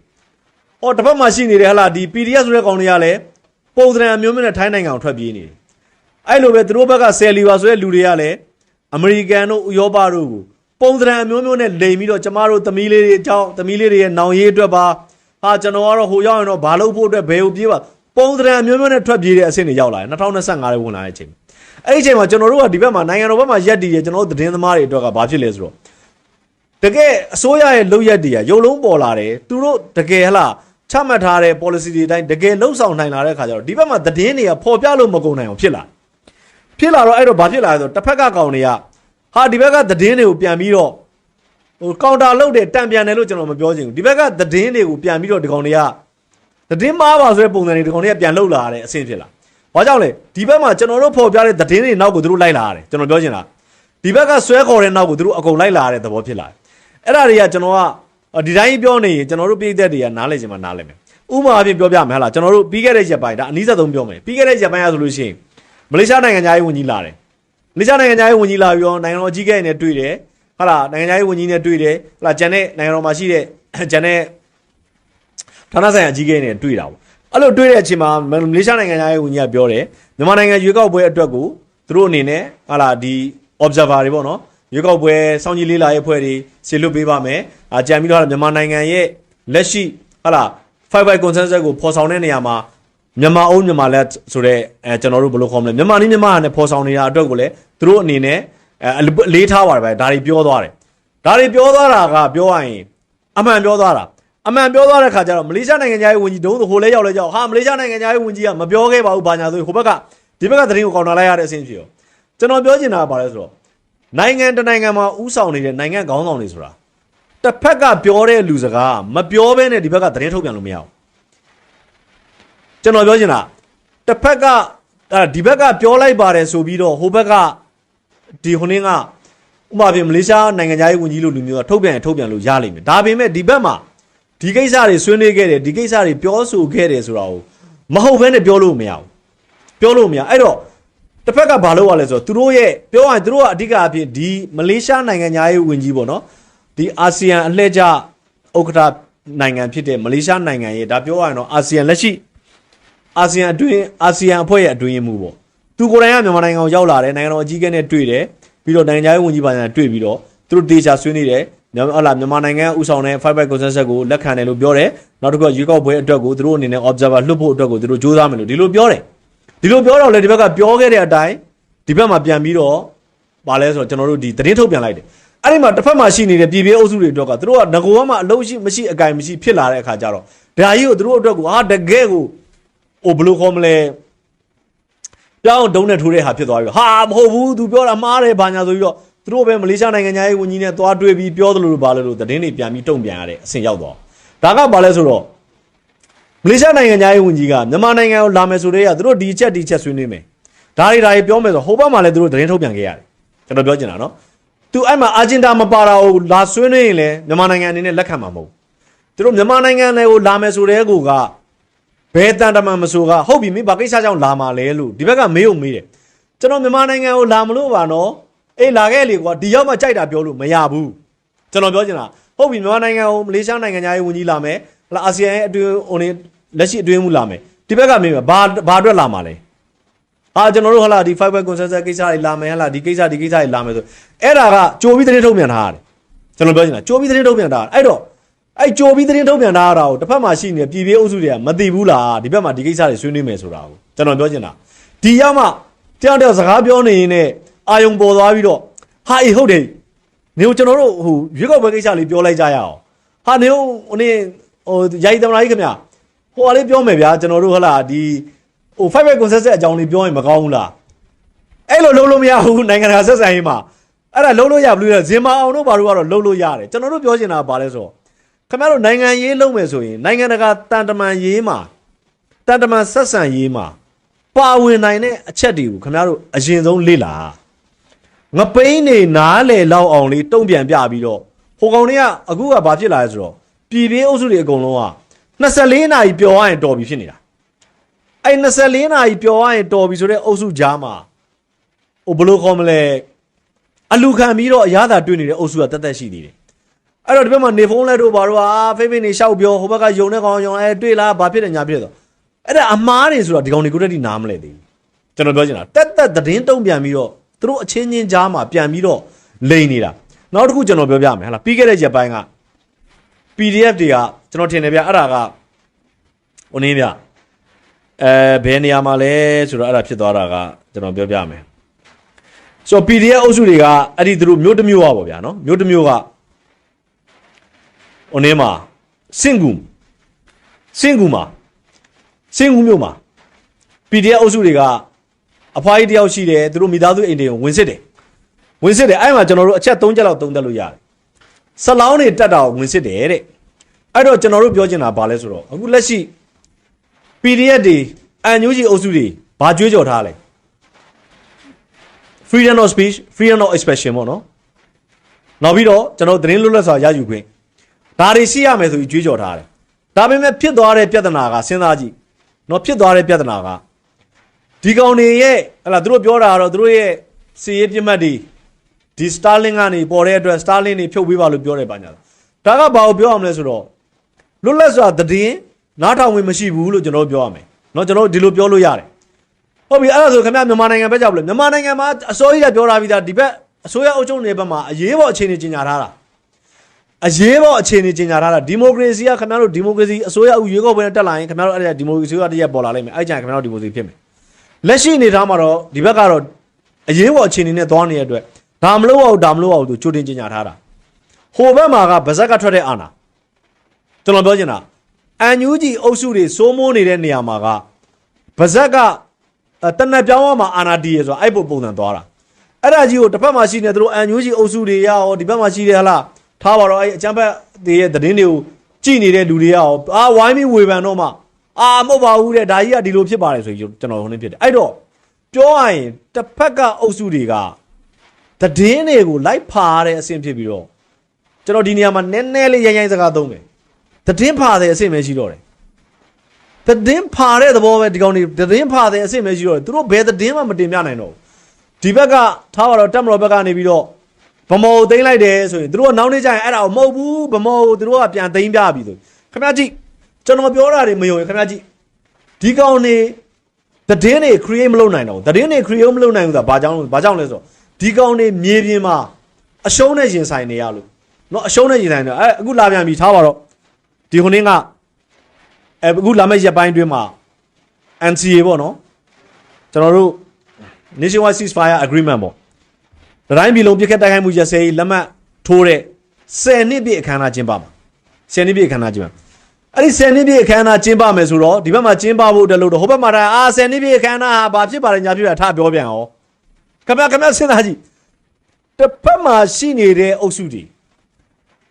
ဟောတစ်ဖက်မှာရှိနေတဲ့ဟလာဒီ PDF ဆိုတဲ့ကောင်တွေကလည်းပုံစံအမျိုးမျိုးနဲ့ထိုင်းနိုင်ငံကိုထွက်ပြေးနေတယ်အဲ့လိုပဲသူတို့ဘက်ကဆယ်လီပါဆိုတဲ့လူတွေကလည်းအမေရိကန်တို့ဥရောပတို့ကိုပုံစံအမျိုးမျိုးနဲ့လိမ်ပြီးတော့ကျမတို့သမီးလေးတွေအကြောင်းသမီးလေးတွေရဲ့နောင်ရေးအတွက်ပါ ဟာကျွန်တော်ကတော့ဟိုရောက်ရင်တော့ဘာလုပ်ဖို့အတွက်ဘယ်ကိုပြေးပါပုံစံအမျိုးမျိုးနဲ့ထွက်ပြေးတဲ့အဆင့်တွေရောက်လာတယ်2025ရဲ့ဝင်လာတဲ့အချိန်အဲ့ဒီအချိန်မှာကျွန်တော်တို့ကဒီဘက်မှာနိုင်ငံတော်ဘက်မှာရက်တည်ရကျွန်တော်တို့သတင်းသမားတွေအတွက်ကဘာဖြစ်လဲဆိုတော့တကယ်အစိုးရရဲ့လုပ်ရက်တွေကရုပ်လုံးပေါ်လာတယ်သူတို့တကယ်ဟလားချမှတ်ထားတဲ့ policy တွေအတိုင်းတကယ်လှုပ်ဆောင်နိုင်လာတဲ့ခါကျတော့ဒီဘက်မှာသတင်းတွေကပေါ်ပြလို့မကုန်နိုင်အောင်ဖြစ်လာဖြစ်လာတော့အဲ့တော့ဘာဖြစ်လာလဲဆိုတော့တစ်ဖက်ကကောင်တွေကဟာဒီဘက်ကသတင်းတွေကိုပြန်ပြီးတော့ ဟိုကောင်တာလုတ်တယ်တံပြန်တယ်လို့ကျွန်တော်မပြောချင်ဘူးဒီဘက်ကသတင်းတွေကိုပြန်ပြီးတော့ဒီကောင်တွေကသတင်းမားပါဆိုတဲ့ပုံစံတွေဒီကောင်တွေကပြန်လုတ်လာတဲ့အဆင့်ဖြစ်လာ။ဘာကြောင့်လဲဒီဘက်မှာကျွန်တော်တို့ဖော်ပြတဲ့သတင်းတွေနောက်ကိုသူတို့လိုက်လာရတယ်ကျွန်တော်ပြောချင်တာဒီဘက်ကဆွဲခေါ်တဲ့နောက်ကိုသူတို့အကုန်လိုက်လာတဲ့သဘောဖြစ်လာတယ်။အဲ့ဒါတွေကကျွန်တော်ကဒီတိုင်းပြောနေရင်ကျွန်တော်တို့ပြည်သက်တွေကနားလည်ချင်မှနားလည်မယ်။ဥပမာအဖြစ်ပြောပြမယ်ဟလားကျွန်တော်တို့ပြီးခဲ့တဲ့ရက်ပိုင်းဒါအနည်းဆုံးပြောမယ်ပြီးခဲ့တဲ့ရက်ပိုင်းရဆိုလို့ရှိရင်မလေးရှားနိုင်ငံသားရေးဝန်ကြီးလာတယ်မလေးရှားနိုင်ငံသားရေးဝန်ကြီးလာပြီးတော့နိုင်ငံတော်အကြီးအကဲနဲ့တွေ့တယ် ဟာလာနိုင်ငံသားရေးဝန်ကြီးနဲ့တွေ့တယ်ဟာလာဂျန်နဲ့နိုင်ငံတော်မှာရှိတဲ့ဂျန်နဲ့ဌာနဆိုင်ရာအကြီးအကဲနဲ့တွေ့တာပေါ့အဲ့လိုတွေ့တဲ့အချိန်မှာမလေးရှားနိုင်ငံသားရေးဝန်ကြီးကပြောတယ်မြန်မာနိုင်ငံရွေးကောက်ပွဲအတွက်ကိုသူတို့အနေနဲ့ဟာလာဒီ observer တွေပေါ့နော်ရွေးကောက်ပွဲစောင့်ကြည့်လေ့လာရေးအဖွဲ့တွေဆေလွတ်ပေးပါမယ်အာကြံပြီးတော့မြန်မာနိုင်ငံရဲ့လက်ရှိဟာလာ55 consensus ကိုဖော်ဆောင်တဲ့နေရာမှာမြန်မာအုံးမြန်မာလက်ဆိုတော့အဲကျွန်တော်တို့ဘယ်လိုခေါ်မလဲမြန်မာနည်းမြန်မာနဲ့ဖော်ဆောင်နေတာအတွက်ကိုလည်းသူတို့အနေနဲ့ အဲအလေးထားပါတယ်ဗျဒါတွေပြောသွားတယ်ဒါတွေပြောသွားတာကပြောရရင်အမှန်ပြောသွားတာအမှန်ပြောသွားတဲ့ခါကျတော့မလေးရှားနိုင်ငံသားရေးဝန်ကြီးတုံးဆိုဟိုလဲရောက်လဲကြောက်ဟာမလေးရှားနိုင်ငံသားရေးဝန်ကြီးကမပြောခဲ့ပါဘူးဘာညာဆိုဟိုဘက်ကဒီဘက်ကသတင်းကိုကောင်တာလိုက်ရတဲ့အဆင့်ဖြစ်ရောကျွန်တော်ပြောချင်တာကဘာလဲဆိုတော့နိုင်ငံတနိုင်ငံမှာဥဆောင်နေတဲ့နိုင်ငံခေါင်းဆောင်တွေဆိုတာတစ်ဖက်ကပြောတဲ့လူစကားမပြောဘဲနဲ့ဒီဘက်ကသတင်းထုတ်ပြန်လို့မရဘူးကျွန်တော်ပြောချင်တာတစ်ဖက်ကအဲဒီဘက်ကပြောလိုက်ပါတယ်ဆိုပြီးတော့ဟိုဘက်က ဒီဟိုနင်းကဥပမာပြင်မလေးရှားနိုင်ငံသားရေးဝန်ကြီးလို့လူမျိုးကထုတ်ပြန်ရင်ထုတ်ပြန်လို့ရလိမ့်မယ်ဒါပေမဲ့ဒီဘက်မှာဒီကိစ္စတွေဆွေးနွေးခဲ့တယ်ဒီကိစ္စတွေပြောဆိုခဲ့တယ်ဆိုတာကိုမဟုတ်ဘဲနဲ့ပြောလို့မရဘူးပြောလို့မရအဲ့တော့တတစ်ဖက်ကဘာလုပ်ရလဲဆိုတော့သူတို့ရဲ့ပြောရရင်သူတို့ကအဓိကအဖြစ်ဒီမလေးရှားနိုင်ငံသားရေးဝန်ကြီးပေါ့နော်ဒီအာဆီယံအလှည့်ကျဥက္ကဋ္ဌနိုင်ငံဖြစ်တဲ့မလေးရှားနိုင်ငံရဲ့ဒါပြောရရင်တော့အာဆီယံလက်ရှိအာဆီယံအတွင်းအာဆီယံအဖွဲ့ရဲ့အတွင်းရေးမှူးပေါ့ သူကိုယ်တိုင်ကမြန်မာနိုင်ငံကိုရောက်လာတယ်နိုင်ငံတော်အကြီးအကဲနဲ့တွေ့တယ်ပြီးတော့နိုင်ငံသားရေးဝန်ကြီးပါညာတွေ့ပြီးတော့သူတို့တေချာဆွေးနွေးတယ်မြန်မာဟလာမြန်မာနိုင်ငံဥဆောင်တဲ့ Five by Consensus ကိုလက်ခံတယ်လို့ပြောတယ်နောက်တစ်ခုကရွေးကောက်ပွဲအတွက်ကိုသူတို့အနေနဲ့ observer လွှတ်ဖို့အတွက်ကိုသူတို့စူးစမ်းမယ်လို့ဒီလိုပြောတယ်ဒီလိုပြောတော့လေဒီဘက်ကပြောခဲ့တဲ့အတိုင်းဒီဘက်မှာပြန်ပြီးတော့ဗာလဲဆိုတော့ကျွန်တော်တို့ဒီသတင်းထုတ်ပြန်လိုက်တယ်အဲ့ဒီမှာတစ်ဖက်မှာရှိနေတဲ့ပြည်ပြည်အုပ်စုတွေအတွက်ကသူတို့ကငကိုကမှအလုံးရှိမရှိအကင်မရှိဖြစ်လာတဲ့အခါကျတော့ဒါကြီးကိုသူတို့အတွက်ကိုအာတကယ်ကိုဟိုဘယ်လိုခေါ်မလဲ ပြောင်းဒုံးနဲ့ထိုးတဲ့ဟာဖြစ်သွားပြီးတော့ဟာမဟုတ်ဘူးသူပြောတာမှားတယ်ဘာညာဆိုပြီးတော့သူတို့ပဲမလေးရှားနိုင်ငံသားရေးဝန်ကြီးနဲ့သွားတွေ့ပြီးပြောသလိုလိုပါလို့လို့သတင်းတွေပြန်ပြီးတုံ့ပြန်ရတဲ့အဆင့်ရောက်သွားဒါကဘာလဲဆိုတော့မလေးရှားနိုင်ငံသားရေးဝန်ကြီးကမြန်မာနိုင်ငံကိုလာမယ်ဆိုတဲ့ကသူတို့ဒီချက်ဒီချက်ဆွေးနွေးမယ်ဒါတွေဒါတွေပြောမယ်ဆိုဟိုဘက်မှာလည်းသူတို့သတင်းထုတ်ပြန်ခဲ့ရတယ်ကျွန်တော်ပြောချင်တာနော်သူအဲ့မှာအာဂျင်တာမပါတာကိုလာဆွေးနွေးရင်လည်းမြန်မာနိုင်ငံအနေနဲ့လက်ခံမှာမဟုတ်ဘူးသူတို့မြန်မာနိုင်ငံတွေကိုလာမယ်ဆိုတဲ့ကိုက ဘယ်တန်တမန်မဆိုကဟုတ်ပြီမင်းဘာကိစ္စကြောင့်လာမှာလဲလို့ဒီဘက်ကမေးုံမေးတယ်ကျွန်တော်မြန်မာနိုင်ငံကိုလာမလို့ပါနော်အေးလာခဲ့လေကွာဒီရောက်မှကြိုက်တာပြောလို့မရဘူးကျွန်တော်ပြောချင်တာဟုတ်ပြီမြန်မာနိုင်ငံကိုမလေးရှားနိုင်ငံသားရေးဝန်ကြီးလာမယ်ဟလာအာဆီယံရဲ့အတွင်းဟိုနေလက်ရှိအတွင်းမှုလာမယ်ဒီဘက်ကမေးမယ်ဘာဘာအတွက်လာမှာလဲဟာကျွန်တော်တို့ဟလာဒီ fiber consensus ကိစ္စတွေလာမယ်ဟလာဒီကိစ္စဒီကိစ္စတွေလာမယ်ဆိုအဲ့ဒါကကြိုပြီးသတင်းထုတ်ပြန်ထားရတယ်ကျွန်တော်ပြောချင်တာကြိုပြီးသတင်းထုတ်ပြန်ထားအဲ့တော့ အဲ့ကြိုပြီးသတင်းထုတ်ပြန်ထားတာကိုတစ်ဖက်မှာရှိနေတဲ့ပြည်ပြည်အုပ်စုတွေကမသိဘူးလားဒီဘက်မှာဒီကိစ္စတွေဆွေးနွေးမယ်ဆိုတာကိုကျွန်တော်ပြောချင်တာဒီရောက်မှတယောက်တယောက်စကားပြောနေရင်နဲ့အာယုံပေါ်သွားပြီးတော့ဟာအေးဟုတ်တယ်နေကိုကျွန်တော်တို့ဟိုရွေးကောက်ပွဲကိစ္စလေးပြောလိုက်ကြရအောင်ဟာနေဟိုဟိုနေဟိုယာယီသမလာကြီးခင်ဗျဟိုကလေးပြောမယ်ဗျာကျွန်တော်တို့ဟလာဒီဟို five concept အကြောင်းလေးပြောရင်မကောင်းဘူးလားအဲ့လိုလုံးလို့မရဘူးနိုင်ငံတကာဆက်ဆံရေးမှာအဲ့ဒါလုံးလို့ရဘူးလေဇင်မာအောင်တို့ဘာလို့ကတော့လုံးလို့ရတယ်ကျွန်တော်တို့ပြောချင်တာကဘာလဲဆိုတော့ ခင်ဗျားတို့နိုင်ငံရေးလုံးမယ်ဆိုရင်နိုင်ငံတကာတန်တမန်ရေးမှာတန်တမန်ဆက်ဆံရေးမှာပါဝင်နိုင်တဲ့အချက်တွေကိုခင်ဗျားတို့အရင်ဆုံးလေ့လာငပိန်းနေနားလေလောက်အောင်လေးတုံ့ပြန်ပြပြီးတော့ဟိုကောင်တွေကအခုကဘာဖြစ်လာလဲဆိုတော့ပြည်ပြင်းအုပ်စုတွေအကုန်လုံးက24နာရီပျော်ရရင်တော်ပြီဖြစ်နေတာအဲ့24နာရီပျော်ရရင်တော်ပြီဆိုတဲ့အုပ်စုကြားမှာဟိုဘယ်လိုခေါ်မလဲအလူခံပြီးတော့အရသာတွေ့နေတဲ့အုပ်စုကတက်တက်ရှိသေးတယ် အဲ့တော့ဒီဘက်မှာနေဖုန်းလက်တို့ဘာတို့ဟာဖိဖိနေရှောက်ပြောဟိုဘက်ကယုံနေကောင်ယုံအဲတွေ့လားဘာဖြစ်တယ်ညာဖြစ်တယ်ဆိုအဲ့ဒါအမားတွေဆိုတော့ဒီကောင်တွေကိုတက်တိနားမလဲသေးဘူးကျွန်တော်ပြောချင်တာတက်တက်သတင်းတုံ့ပြန်ပြီးတော့သူတို့အချင်းချင်းကြားမှာပြန်ပြီးတော့လိန်နေတာနောက်တစ်ခုကျွန်တော်ပြောပြမယ်ဟလားပြီးခဲ့တဲ့ရက်ပိုင်းက PDF တွေကကျွန်တော်ထင်တယ်ဗျအဲ့ဒါကဟိုနည်းဗျအဲဘယ်နေရာမှာလဲဆိုတော့အဲ့ဒါဖြစ်သွားတာကကျွန်တော်ပြောပြမယ်ဆိုတော့ PDF အုပ်စုတွေကအဲ့ဒီသူတို့မြို့တစ်မြို့อ่ะပေါ့ဗျာနော်မြို့တစ်မြို့က ဟိုနည်းမှာစင်ကူစင်ကူမှာစင်ကူမြို့မှာ PDF အုပ်စုတွေကအဖွားကြီးတယောက်ရှိတယ်သူတို့မိသားစုအိမ်တွေကိုဝင်စစ်တယ်ဝင်စစ်တယ်အဲ့မှာကျွန်တော်တို့အချက်၃ချက်လောက်သုံးသက်လို့ရတယ်ဆလောင်းတွေတက်တာကိုဝင်စစ်တယ်တဲ့အဲ့တော့ကျွန်တော်တို့ပြောချင်တာဘာလဲဆိုတော့အခုလက်ရှိ PDF တွေအန်ယူဂျီအုပ်စုတွေဘာကြွေးကြော်ထားလဲ freedom of speech freedom of expression ပေါ့နော်နောက်ပြီးတော့ကျွန်တော်သတင်းလွတ်လပ်စွာရယူခွင့် ဒါတွေရှိရမယ်ဆိုပြီးကြွေးကြော်ထားတယ်ဒါပေမဲ့ဖြစ်သွားတဲ့ပြဿနာကစဉ်းစားကြည့်နော်ဖြစ်သွားတဲ့ပြဿနာကဒီကောင်တွေရဲ့ဟလာသူတို့ပြောတာကတော့သူတို့ရဲ့စီရေးပြမှတ်တွေဒီ Starlink ကနေပေါ်တဲ့အတွက် Starlink တွေဖြုတ်ပေးပါလို့ပြောတယ်ပါညာဒါကဘာကိုပြောရမလဲဆိုတော့လွတ်လပ်စွာတည်င်းနားထောင်ဝင်မရှိဘူးလို့ကျွန်တော်ပြောရမယ်နော်ကျွန်တော်ဒီလိုပြောလို့ရတယ်ဟုတ်ပြီအဲ့ဒါဆိုခင်ဗျမြန်မာနိုင်ငံဘက်ကြောက်လို့မြန်မာနိုင်ငံမှာအစိုးရကပြောထားပြီးသားဒီဘက်အစိုးရအုပ်ချုပ်နေဘက်မှာအရေးပေါ်အခြေအနေကြီးညာထားတာ အရေးပေါ်အခြေအနေကြီးညာထားတာဒီမိုကရေစီကခင်ဗျားတို့ဒီမိုကရေစီအစိုးရအုပ်ရွေးကောက်ပွဲနဲ့တက်လာရင်ခင်ဗျားတို့အဲ့ဒါဒီမိုကရေစီကတရက်ပေါ်လာလိမ့်မယ်အဲ့ကြရင်ခင်ဗျားတို့ဒီမိုကရေစီဖြစ်မယ်လက်ရှိအနေထားမှာတော့ဒီဘက်ကတော့အရေးပေါ်အခြေအနေနဲ့သွားနေတဲ့အတွက်ဒါမလို့အောင်ဒါမလို့အောင်သူကြိုတင်ကြီးညာထားတာဟိုဘက်မှာကဗဇက်ကထွက်တဲ့အာဏာကျွန်တော်ပြောချင်တာအန်ယူဂျီအုပ်စုတွေစိုးမိုးနေတဲ့နေရာမှာကဗဇက်ကတနက်ပြောင်းမှာအာဏာတည်ရဆိုတာအဲ့ပုံပုံစံသွားတာအဲ့ဒါကြီးကိုတစ်ဖက်မှာရှိနေသူတို့အန်ယူဂျီအုပ်စုတွေရရောဒီဘက်မှာရှိတယ်ဟလား ထားပါတော့အဲ့အချမ်းဘက်တွေရဲ့သတင်းတွေကိုကြည်နေတဲ့လူတွေရရောအာဝိုင်းပြီးဝေဖန်တော့မှအာမဟုတ်ပါဘူးတဲ့ဒါကြီးကဒီလိုဖြစ်ပါတယ်ဆိုပြီးကျွန်တော်ဟိုနေ့ဖြစ်တယ်အဲ့တော့ပြောရရင်တစ်ဖက်ကအုပ်စုတွေကသတင်းတွေကိုလိုက်ဖားတဲ့အဆင့်ဖြစ်ပြီးတော့ကျွန်တော်ဒီနေရာမှာနည်းနည်းလေးရိုင်းရိုင်းစကားသုံးမယ်သတင်းဖားတဲ့အဆင့်ပဲရှိတော့တယ်သတင်းဖာတဲ့သဘောပဲဒီကောင်တွေသတင်းဖာတဲ့အစ်စ်ပဲရှိတော့တယ်သူတို့ဘယ်သတင်းမှမတင်ပြနိုင်တော့ဘူးဒီဘက်ကထားပါတော့တက်မတော်ဘက်ကနေပြီးတော့ ဗမောကိုသိမ်းလိုက်တယ်ဆိုရင်သူတို့ကနောက်နေ့ကျရင်အဲ့ဒါကိုမဟုတ်ဘူးဗမောကိုသူတို့ကပြန်သိမ်းပြပြီဆိုခင်ဗျာကြည့်ကျွန်တော်ပြောတာတွေမယုံရင်ခင်ဗျာကြည့်ဒီကောင်တွေသတင်းတွေ create မလုပ်နိုင်တော့ဘူးသတင်းတွေ create မလုပ်နိုင်ဘူးဆိုတာဘာကြောင့်လဲဘာကြောင့်လဲဆိုတော့ဒီကောင်တွေမြေပြင်မှာအရှုံးနဲ့ရင်ဆိုင်နေရလို့เนาะအရှုံးနဲ့ရင်ဆိုင်နေအဲအခုလာပြန်ပြီထားပါတော့ဒီခုနေ့က အဲအခုလာမယ့်ရက်ပိုင်းအတွင်းမှာ NCA ပေါ့နော်ကျွန်တော်တို့ Nationwide Ceasefire Agreement ပေါ့ တတိုင်းပြည်လုံးပြစ်ခတ်တိုက်ခိုက်မှုရစဲရေးလက်မှတ်ထိုးတဲ့10နှစ်ပြည့်အခမ်းအနားကျင်းပမှာ10နှစ်ပြည့်အခမ်းအနားကျင်းပမှာအဲ့ဒီ10နှစ်ပြည့်အခမ်းအနားကျင်းပမယ်ဆိုတော့ဒီဘက်မှာကျင်းပဖို့တက်လို့တော့ဟိုဘက်မှာဒါအာ10နှစ်ပြည့်အခမ်းအနားဟာဘာဖြစ်ပါလဲညာဖြစ်တာထားပြောပြန်အောင်ခင်ဗျာခင်ဗျာစဉ်းစားကြည့်တစ်ဖက်မှာရှိနေတဲ့အုပ်စုတွေ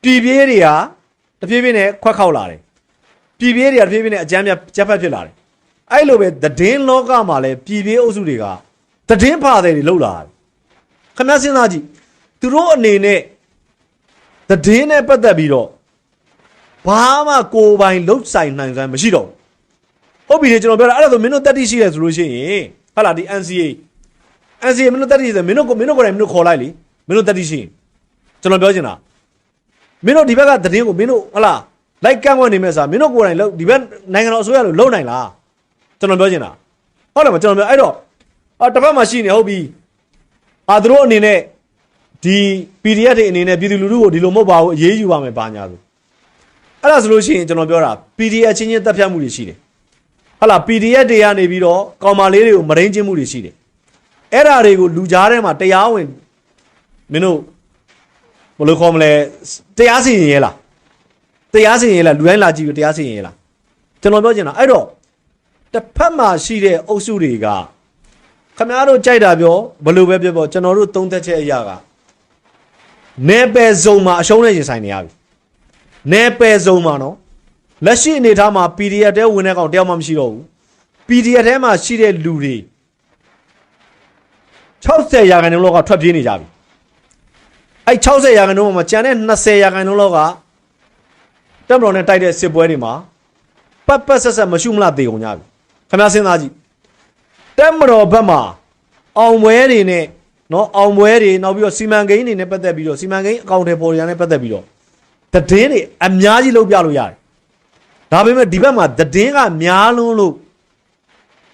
ပြည်ပြေးတွေဟာတဖြည်းဖြည်းနဲ့ခွက်ခောက်လာတယ်ပြည်ပြေးတွေကတဖြည်းဖြည်းနဲ့အကြမ်းပြချက်ဖက်ဖြစ်လာတယ်။အဲ့လိုပဲသတင်းလောကမှာလည်းပြည်ပြေးအုပ်စုတွေကသတင်းဖာတယ်တွေလောက်လာတယ်။ ခင်ဗျားစဉ်းစားကြည့်သူတို့အနေနဲ့သတင်းနဲ့ပတ်သက်ပြီးတော့ဘာမှကိုယ်ပိုင်လှုပ်ဆိုင်နိုင်စွမ်းမရှိတော့ဘူး။ဟုတ်ပြီလေကျွန်တော်ပြောတာအဲ့ဒါဆိုမင်းတို့တက်တိရှိတယ်ဆိုလို့ရှိရင်ဟာလာဒီ NCA NCA မင်းတို့တက်တိရှိတယ်မင်းတို့ကိုမင်းတို့ကိုယ်တိုင်မင်းတို့ခေါ်လိုက်လေမင်းတို့တက်တိရှိရင်ကျွန်တော်ပြောချင်တာမင်းတို့ဒီဘက်ကသတင်းကိုမင်းတို့ဟလာလိုက်ကန့်ကွက်နေမဲ့စားမင်းတို့ကိုယ်တိုင်လောက်ဒီဘက်နိုင်ငံတော်အစိုးရလို့လုံနိုင်လားကျွန်တော်ပြောချင်တာဟုတ်တယ်မကျွန်တော်ပြောအဲ့တော့အာတစ်ဖက်မှာရှိနေဟုတ်ပြီ အာသူတို့အနေနဲ့ဒီ PDF တွေအနေနဲ့ပြည်သူလူထုကိုဒီလိုမဟုတ်ပါဘူးအရေးယူပါမယ်ဘာညာဆိုအဲ့ဒါဆိုလို့ရှိရင်ကျွန်တော်ပြောတာ PDF ချင်းချင်းတပ်ဖြတ်မှုတွေရှိတယ်ဟလာ PDF တွေကနေပြီးတော့ကောင်မလေးတွေကိုမရင်းချင်းမှုတွေရှိတယ်အဲ့ဒါတွေကိုလူကြားထဲမှာတရားဝင်မင်းတို့ဘယ်လိုခေါ်မလဲတရားစီရင်ရဲလားတရားစီရင်ရဲလားလူတိုင်းလာကြည့်ပြီးတရားစီရင်ရဲလားကျွန်တော်ပြောချင်တာအဲ့တော့တစ်ဖက်မှာရှိတဲ့အုပ်စုတွေက ခမားတို့ကြိုက်တာပြောဘယ်လိုပဲပြောပြောကျွန်တော်တို့သုံးသက်ချက်အရာကနေပယ်စုံမှာအရှုံးနဲ့ရင်ဆိုင်နေရပြီနေပယ်စုံမှာနော်လက်ရှိအနေထားမှာ PDF တဲဝင်တဲ့ကောင်တယောက်မှမရှိတော့ဘူး PDF ထဲမှာရှိတဲ့လူတွေ60ရာခိုင်နှုန်းလောက်ကထွက်ပြေးနေကြပြီအဲ့60ရာခိုင်နှုန်းမှာကျန်တဲ့20ရာခိုင်နှုန်းလောက်ကတက်မတော်နဲ့တိုက်တဲ့စစ်ပွဲတွေမှာပတ်ပတ်ဆက်ဆက်မရှုမလားတေကုန်ကြပြီခင်ဗျားစဉ်းစားကြည့် တက်မတော်ဘက်မှာအောင်ပွဲတွေနဲ့နော်အောင်ပွဲတွေနောက်ပြီးတော့စီမံကိန်းတွေနဲ့ပတ်သက်ပြီးတော့စီမံကိန်းအကောင့်တွေပေါ်ရတဲ့ပတ်သက်ပြီးတော့တည်င်းတွေအများကြီးလုပ်ပြလို့ရတယ်ဒါပေမဲ့ဒီဘက်မှာတည်င်းကများလွန်းလို့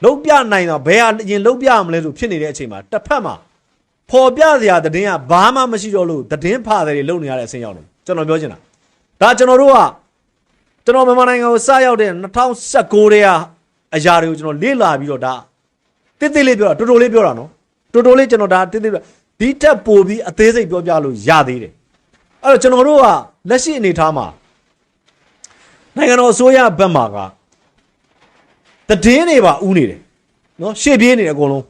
လုပ်ပြနိုင်တော့ဘယ်ဟာအရင်လုပ်ပြမလဲဆိုဖြစ်နေတဲ့အချိန်မှာတစ်ဖက်မှာဖော်ပြစရာတည်င်းကဘာမှမရှိတော့လို့တည်င်းဖာတယ်တွေလုံနေရတဲ့အဆင့်ရောက်နေကျွန်တော်ပြောချင်တာဒါကျွန်တော်တို့ကကျွန်တော်မြန်မာနိုင်ငံကိုစရောက်တဲ့2019ထဲကအရာတွေကိုကျွန်တော်လေ့လာပြီးတော့ဒါ တိတိလေးပြောတာတော်တော်လေးပြောတာနော်တော်တော်လေးကျွန်တော်ဒါတိတိပြောဒီတက်ပို့ပြီးအသေးစိတ်ပြောပြလို့ရသေးတယ်အဲ့တော့ကျွန်တော်တို့ကလက်ရှိအနေအထားမှာနိုင်ငံတော်အစိုးရဘက်မှာကတည်င်းတွေပါဥနေတယ်နော်ရှေ့ပြေးနေတယ်အကုန်လုံး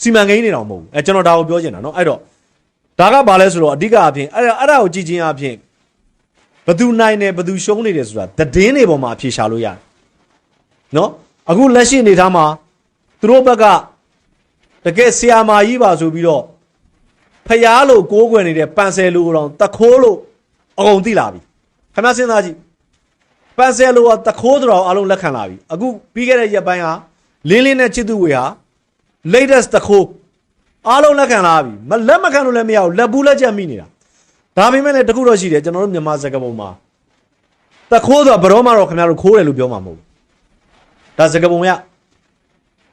စီမံကိန်းတွေတော့မဟုတ်ဘူးအဲကျွန်တော်ဒါကိုပြောချင်တာနော်အဲ့တော့ဒါကဘာလဲဆိုတော့အဓိကအပြင်အဲ့အဲ့ဒါကိုကြည်ချင်းအပြင်ဘသူနိုင်တယ်ဘသူရှုံးနေတယ်ဆိုတာတည်င်းတွေပေါ်မှာဖြေရှာလို့ရတယ်နော်အခုလက်ရှိအနေထားမှာ သူတို့ဘက်ကတကယ်ဆီယာမာကြီးပါဆိုပြီးတော့ဖျားလို့ကိုးကွယ်နေတဲ့ပန်ဆယ်လူတော်တခိုးလို့အကုန်သိလာပြီခင်ဗျားစဉ်းစားကြည့်ပန်ဆယ်လူကတခိုးတော်အလုံးလက်ခံလာပြီအခုပြီးခဲ့တဲ့ရက်ပိုင်းဟာလင်းလင်းနဲ့ချစ်သူဝေဟာ latest တခိုးအားလုံးလက်ခံလာပြီမလက်မခံလို့လည်းမရဘူးလက်ဘူးလက်ချက်မိနေတာဒါပေမဲ့လည်းတခုတော့ရှိတယ်ကျွန်တော်တို့မြန်မာစကားပုံမှာတခိုးဆိုတာဘယ်တော့မှတော့ခင်ဗျားတို့ခိုးတယ်လို့ပြောမှာမဟုတ်ဘူးဒါစကားပုံရ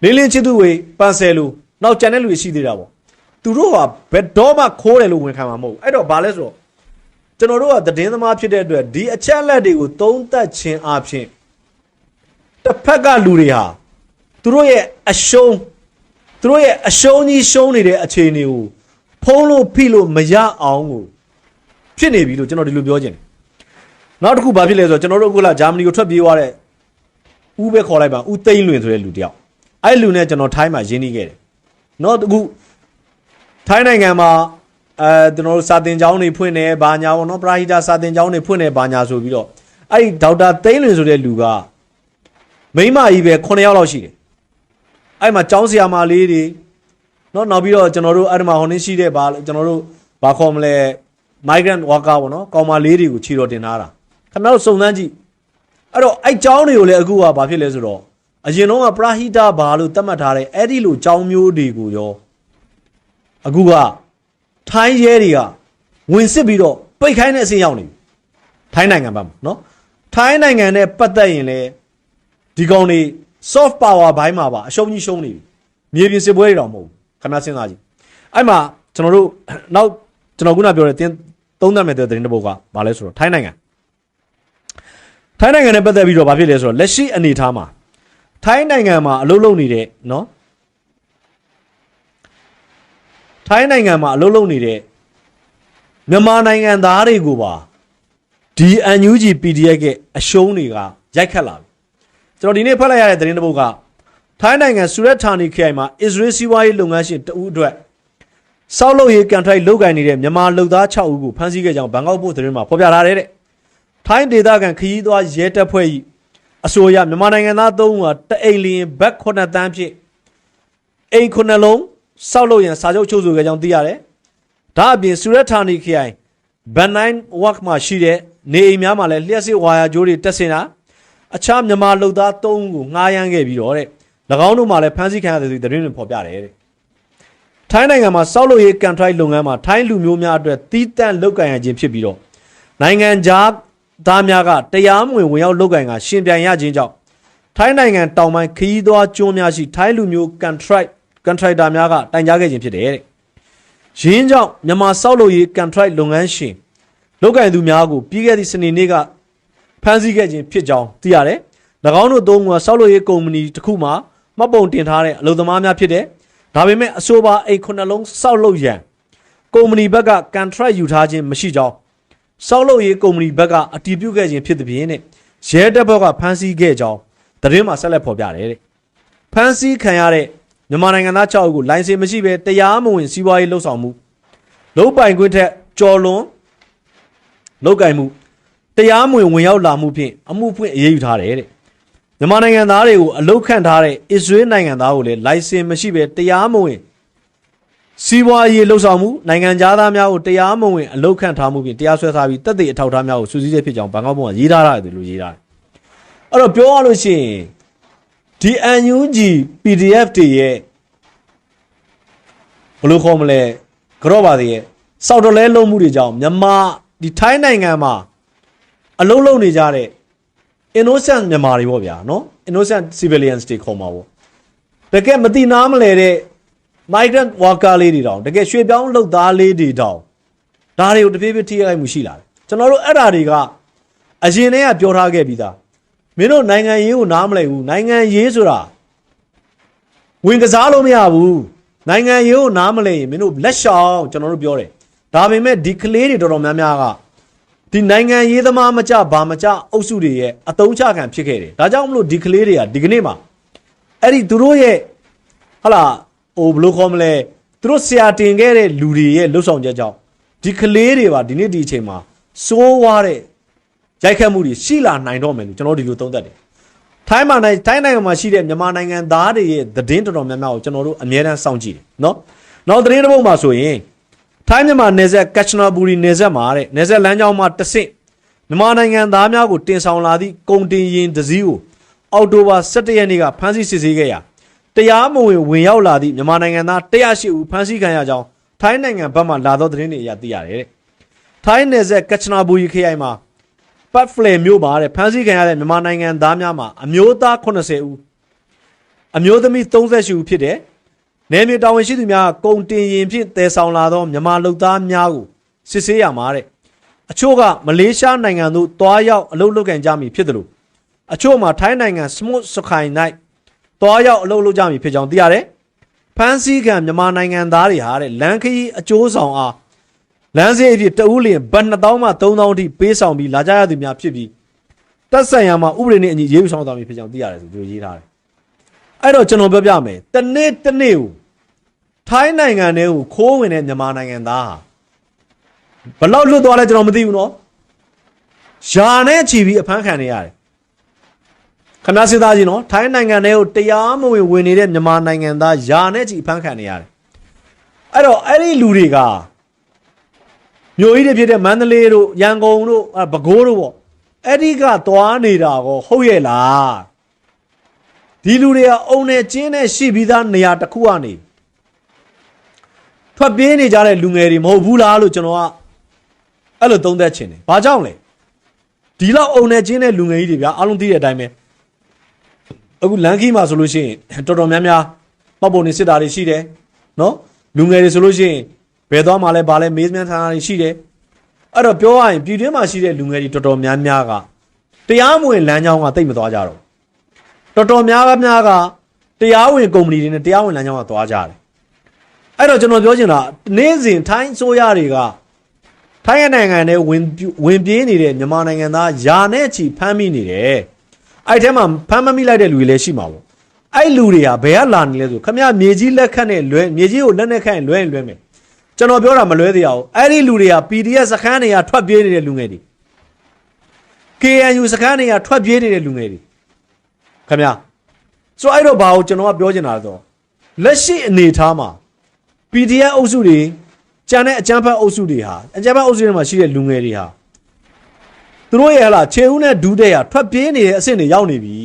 လင်းလင်းချစ်သူဝေပန်ဆယ်လူနောက်ကျန်တဲ့လူတွေရှိသေးတာပေါ့သူတို့ကဘယ်တော့မှခိုးတယ်လို့ဝန်ခံမှာမဟုတ်ဘူးအဲ့တော့ဘာလဲဆိုတော့ကျွန်တော်တို့ကသတင်းသမားဖြစ်တဲ့အတွက်ဒီအချက်လက်တွေကိုသုံးသပ်ခြင်းအပြင်တစ်ဖက်ကလူတွေဟာသူတို့ရဲ့အရှုံးသူတို့ရဲ့အရှုံးကြီးရှုံးနေတဲ့အခြေအနေကိုဖုံးလို့ဖိလို့မရအောင်ကိုဖြစ်နေပြီလို့ကျွန်တော်ဒီလိုပြောချင်တယ်။နောက်တစ်ခုဘာဖြစ်လဲဆိုတော့ကျွန်တော်တို့အခုလာဂျာမနီကိုထွက်ပြေးသွားတဲ့ဦးပဲခေါ်လိုက်ပါဦးသိန်းလွင်ဆိုတဲ့လူတယောက်။ အဲ့လူနဲ့ကျွန်တော်ထိုင်းမှာရင်းနှီးခဲ့တယ်။နောက်တစ်ခုထိုင်းနိုင်ငံမှာအဲကျွန်တော်တို့စာတင်ကျောင်းတွေဖွင့်နေဘာညာပေါ့နော်ပရာဟိတစာတင်ကျောင်းတွေဖွင့်နေဘာညာဆိုပြီးတော့အဲ့ဒီဒေါက်တာသိန်းလွင်ဆိုတဲ့လူကမိန်းမကြီးပဲ9ယောက်လောက်ရှိတယ် အဲ့မှာကျောင်းဆရာမလေးတွေเนาะနောက်ပြီးတော့ကျွန်တော်တို့အဲ့ဒီမှာဟိုနေ့ရှိတဲ့ဗာကျွန်တော်တို့ဘာခေါ်မလဲ migrant worker ပေါ့နော်ကောင်မလေးတွေကိုခြေတော်တင်ထားတာခင်ဗျားတို့စုံစမ်းကြည့်အဲ့တော့အဲ့ကျောင်းတွေကိုလည်းအခုကဘာဖြစ်လဲဆိုတော့ အရင်တော့ကပရာဟိတဘာလို့သတ်မှတ်ထားတဲ့အဲ့ဒီလိုကြောင်းမျိုးတွေကိုရောအခုကထိုင်းရဲတွေကဝင်စစ်ပြီးတော့ပိတ်ခိုင်းတဲ့အဆင့်ရောက်နေပြီထိုင်းနိုင်ငံဘက်မှာနော်ထိုင်းနိုင်ငံနဲ့ပတ်သက်ရင်လေဒီကောင်တွေ soft power ဘိုင်းမှာပါအရှုံးကြီးရှုံးနေပြီမြေပြင်စစ်ပွဲတွေတော့မဟုတ်ဘူးခင်ဗျားစဉ်းစားကြည့်အဲ့မှာကျွန်တော်တို့နောက်ကျွန်တော်ခုနပြောတဲ့တင်းသုံးသပ်မဲ့တဲ့သတင်းတစ်ပုဒ်ကဘာလဲဆိုတော့ထိုင်းနိုင်ငံထိုင်းနိုင်ငံနဲ့ပတ်သက်ပြီးတော့ဘာဖြစ်လဲဆိုတော့လက်ရှိအနေအထားမှာ ထိုင်းနိုင်ငံမှာအလုပ်လုပ်နေတဲ့နော်ထိုင်းနိုင်ငံမှာအလုပ်လုပ်နေတဲ့မြန်မာနိုင်ငံသားတွေကိုပါဒီ NUG PDF ရဲ့အရှုံးတွေကရိုက်ခတ်လာပြီကျွန်တော်ဒီနေ့ဖတ်လိုက်ရတဲ့သတင်းတစ်ပုဒ်ကထိုင်းနိုင်ငံဆူရက်ဌာနီခရိုင်မှာအစ္စရေးစီးပွားရေးလုပ်ငန်းရှင်တဦးအတွက်စောက်လုပ်ရေးကန်ထရိုက်လုပ်ကိုင်နေတဲ့မြန်မာလုပ်သား6ဦးကိုဖမ်းဆီးခဲ့ကြောင်းဘန်ကောက်ပို့သတင်းမှာဖော်ပြထားတယ်တဲ့ထိုင်းဒေသခံခရီးသွားရဲတပ်ဖွဲ့၏ အဆိုအရမြန်မာနိုင်ငံသား3ဦးဟာတအိမ်လျင်ဘတ်9တန်းဖြင့်အိမ်9လုံးစောက်လုပ်ရန်စာချုပ်ချုပ်ဆိုခဲ့ကြောင်းသိရတယ်ဒါအပြင်ဆူရက်ဌာနီခရိုင်ဘန်နိုင်ဝက်မှာရှိတဲ့နေအိမ်များမှာလည်းလျှက်စစ်ဝါယာကြိုးတွေတက်ဆင်တာအခြားမြန်မာလုပ်သား3ဦးကိုငှားရမ်းခဲ့ပြီးတော့တဲ့၎င်းတို့မှလည်းဖမ်းဆီးခံရတယ်ဆိုပြီးသတင်းတွေဖော်ပြတယ်တဲ့ထိုင်းနိုင်ငံမှာစောက်လုပ်ရေးကန်ထရိုက်လုပ်ငန်းမှာထိုင်းလူမျိုးများအတွက်တီးတန့်လုပ်ကိုင်ရခြင်းဖြစ်ပြီးတော့နိုင်ငံခြား သားများကတရားမဝင်ဝင်ရောက်လုပ်ကိုင်ကရှင်ပြန်ရခြင်းကြောင့်ထိုင်းနိုင်ငံတောင်ပိုင်းခရီးသွားကျွန်းများရှိထိုင်းလူမျိုးကန်ထရိုက်ကန်ထရိုက်တာများကတိုင်ကြားခဲ့ခြင်းဖြစ်တယ်တဲ့ရင်းကြောင့်မြန်မာစောက်လုပ်ရေးကန်ထရိုက်လုပ်ငန်းရှင်လုပ်ကိုင်သူများကိုပြီးခဲ့သည့်စနေနေ့ကဖမ်းဆီးခဲ့ခြင်းဖြစ်ကြောင်းသိရတယ်။၎င်းတို့သုံးကစောက်လုပ်ရေးကုမ္ပဏီတစ်ခုမှမှတ်ပုံတင်ထားတဲ့အလုပ်သမားများဖြစ်တယ်။ဒါပေမဲ့အဆိုပါအိတ်ခုနှလုံးစောက်လုပ်ရန်ကုမ္ပဏီဘက်ကကန်ထရိုက်ယူထားခြင်းမရှိကြောင်း စောက်လုပ်ရေးကုမ္ပဏီဘက်ကအတည်ပြုခဲ့ခြင်းဖြစ်တဲ့ပြင်နဲ့ရဲတပ်ဖွဲ့ကဖမ်းဆီးခဲ့ကြောင်းသတင်းမှာဆက်လက်ဖော်ပြတယ်တဲ့။ဖမ်းဆီးခံရတဲ့မြန်မာနိုင်ငံသား6ဦးကိုလိုင်စင်မရှိဘဲတရားမဝင်စီးပွားရေးလှုပ်ဆောင်မှုလုံပိုင်ခွင့်ထက်ကျော်လွန်လောက်ကင်မှုတရားမဝင်ဝင်ရောက်လာမှုဖြင့်အမှုဖွင့်အရေးယူထားတယ်တဲ့မြန်မာနိုင်ငံသားတွေကိုအလုတ်ခန့်ထားတဲ့အစ္စရေးနိုင်ငံသားကိုလည်းလိုင်စင်မရှိဘဲတရားမဝင် စီးပွားရေးလှုပ်ဆောင်မှုနိုင်ငံသားများကိုတရားမဝင်အလုတ်ခန့်ထားမှုဖြင့်တရားစွဲထားပြီးတပ်သိအထောက်အထားများကိုစုစည်းချက်ဖြစ်ကြောင်းဘန်ကောက်ပေါ်မှာရေးထားရတယ်လို့ရေးထားတယ်အဲ့တော့ပြောရလို့ရှိရင်ဒီ NUG PDF တွေရဲ့ဘယ်လိုခေါ်မလဲကြော့ပါသေးရဲ့စောက်တော်လဲလုံးမှုတွေကြောင့်မြန်မာဒီထိုင်းနိုင်ငံမှာအလုံးလုံးနေကြတဲ့ innocent မြန်မာတွေပေါ့ဗျာနော် innocent civilians တွေခေါ်မှာပေါ့တကယ်မတိနားမလဲတဲ့ migrant worker လေးတွေတောင်တကယ်ရွှေပြောင်းလုပ်သားလေးတွေတောင်ဒါတွေကိုတဖြည်းဖြည်းထိရိုက်မှုရှိလာတယ်ကျွန်တော်တို့အဲ့ဓာတွေကအရင်တည်းကပြောထားခဲ့ပြီးသားမင်းတို့နိုင်ငံရေးကိုနားမလဲဘူးနိုင်ငံရေးဆိုတာဝင်ကစားလို့မရဘူးနိုင်ငံရေးကိုနားမလဲရင်မင်းတို့လက်ရှောင်ကျွန်တော်တို့ပြောတယ်ဒါပေမဲ့ဒီကလေးတွေတော်တော်များများကဒီနိုင်ငံရေးသမားမကြဘာမကြအုပ်စုတွေရဲ့အတုံးချခံဖြစ်ခဲ့တယ်ဒါကြောင့်မလို့ဒီကလေးတွေကဒီကနေ့မှာအဲ့ဒီသူတို့ရဲ့ဟလာ ဟိုဘယ်လိုခေါ်မလဲသူတို့ဆရာတင်ခဲ့တဲ့လူတွေရဲ့လှုပ်ဆောင်ချက်ကြောင့်ဒီကလေးတွေပါဒီနေ့ဒီအချိန်မှာစိုးဝါတဲ့ရိုက်ခတ်မှုတွေရှိလာနိုင်တော့မယ်လို့ကျွန်တော်ဒီလိုသုံးသပ်တယ်ထိုင်းမှာနိုင်ထိုင်းနိုင်ငံမှာရှိတဲ့မြန်မာနိုင်ငံသားတွေရဲ့သတင်းတော်တော်များများကိုကျွန်တော်တို့အမြဲတမ်းစောင့်ကြည့်တယ်နော်နောက်သတင်းတစ်ပုဒ်မှာဆိုရင်ထိုင်းမြန်မာနယ်စပ်ကက်ချနာဘူရီနယ်စပ်မှာတဲ့နယ်စပ်လမ်းကြောင်းမှာတဆင့်မြန်မာနိုင်ငံသားများကိုတင်ဆောင်လာသည့်ကုန်တင်ရင်တစည်းကိုအောက်တိုဘာ17ရက်နေ့ကဖမ်းဆီးစစ်ဆေးခဲ့ရာ တရားမဝင်ဝင်ရောက်လာသည့်မြန်မာနိုင်ငံသား108ဦးဖမ်းဆီးခံရကြောင်းထိုင်းနိုင်ငံဘက်မှလာသောသတင်းတွေအရသိရတယ်တဲ့ထိုင်းနယ်စပ်ကက်ချနာဘူရီခရိုင်မှာပတ်ဖလေမြို့မှာတဲ့ဖမ်းဆီးခံရတဲ့မြန်မာနိုင်ငံသားများမှာအမျိုးသား80ဦးအမျိုးသမီး38ဦးဖြစ်တဲ့နယ်မြေတာဝန်ရှိသူများကကုန်တင်ရင်ဖြင့်တည်ဆောင်လာသောမြန်မာလူသားများကိုစစ်ဆေးရမှာတဲ့အချို့ကမလေးရှားနိုင်ငံသို့တွားရောက်အလုပ်လုပ်ကန်ကြမည်ဖြစ်တယ်လို့အချို့မှာထိုင်းနိုင်ငံစမုတ်စခိုင်၌ တွားရောက်အလုပ်လုပ်ကြမည်ဖြစ်ကြောင်းသိရတယ်။ဖမ်းဆီးခံမြန်မာနိုင်ငံသားတွေဟာတဲ့လန်ခရီအကျိုးဆောင်အားလမ်းစေးအဖြစ်တဦးလျင်ဘတ်2000မှ3000အထိပေးဆောင်ပြီးလာကြရသူများဖြစ်ပြီးတက်ဆိုင်ရာမှာဥပဒေနဲ့အညီရေးယူဆောင်သွားမည်ဖြစ်ကြောင်းသိရတယ်ဆိုသူရေးထားတယ်။အဲ့တော့ကျွန်တော်ပြောပြမယ်။တနေ့တနေ့ကိုထိုင်းနိုင်ငံထဲကိုခိုးဝင်တဲ့မြန်မာနိုင်ငံသားဟာဘလောက်လွတ်သွားလဲကျွန်တော်မသိဘူးနော်ယာနဲ့ချီပြီးအဖမ်းခံနေရတယ် ခမစစ်သားကြီးနော်ထိုင်းနိုင်ငံထဲကိုတရားမဝင်ဝင်နေတဲ့မြန်မာနိုင်ငံသားယာနဲ့ချီအဖမ်းခံနေရတယ်အဲ့တော့အဲ့ဒီလူတွေကမြို့ကြီးတွေဖြစ်တဲ့မန္တလေးတို့ရန်ကုန်တို့ပဲခူးတို့ပေါ့အဲ့ဒီကသွားနေတာကိုဟုတ်ရဲ့လားဒီလူတွေကအုံနဲ့ကျင်းနဲ့ရှိပြီးသားနေရာတစ်ခုကနေထွက်ပြေးနေကြတဲ့လူငယ်တွေမဟုတ်ဘူးလားလို့ကျွန်တော်ကအဲ့လိုသုံးသပ်ချင်တယ်ဘာကြောင့်လဲဒီလောက်အုံနဲ့ကျင်းတဲ့လူငယ်ကြီးတွေဗျာအားလုံးသိတဲ့အတိုင်းပဲ အခုလန်ခီမှာဆိုလို့ရှိရင်တော်တော်များများပောက်ပုံနေစစ်တာတွေရှိတယ်နော်လူငယ်တွေဆိုလို့ရှိရင်ဘယ်သွားမှလဲဘာလဲမေးမြန်းထားတာတွေရှိတယ်အဲ့တော့ပြောရရင်ပြည်တွင်းမှာရှိတဲ့လူငယ်တွေတော်တော်များများကတရားမဝင်လမ်းကြောင်းကတိတ်မသွားကြတော့ဘူးတော်တော်များများကတရားဝင်ကုမ္ပဏီတွေနဲ့တရားဝင်လမ်းကြောင်းကသွားကြတယ်အဲ့တော့ကျွန်တော်ပြောချင်တာနေ့စဉ်ထိုင်းဆိုရတွေကထိုင်းရဲ့နိုင်ငံနဲ့ဝင်ပြဝင်ပြေးနေတဲ့မြန်မာနိုင်ငံသားယာနဲ့ချီဖမ်းမိနေတယ် အဲ့ထဲမှာဖမ်းမမိလိုက်တဲ့လူတွေလည်းရှိမှာပေါ့အဲ့လူတွေကဘယ်ကလာနေလဲဆိုခမရမြေကြီးလက်ခတ်နဲ့လွဲမြေကြီးကိုလက်နဲ့ခတ်ရင်လွဲရင်လွဲမယ်ကျွန်တော်ပြောတာမလွဲသေးအောင်အဲ့ဒီလူတွေက PDF စခန်းတွေကထွက်ပြေးနေတဲ့လူငယ်တွေ KNU စခန်းတွေကထွက်ပြေးနေတဲ့လူငယ်တွေခင်ဗျာဆိုအဲ့တော့ဘာကိုကျွန်တော်ကပြောချင်တာလဲဆိုတော့လက်ရှိအနေအထားမှာ PDF အုပ်စုတွေကြံတဲ့အကြမ်းဖက်အုပ်စုတွေဟာအကြမ်းဖက်အုပ်စုတွေမှာရှိတဲ့လူငယ်တွေဟာ သူတို့ရဲ့ဟလာခြေဦးနဲ့ဒူးတဲ့ဟာထွက်ပြေးနေတဲ့အဆင့်တွေရောက်နေပြီ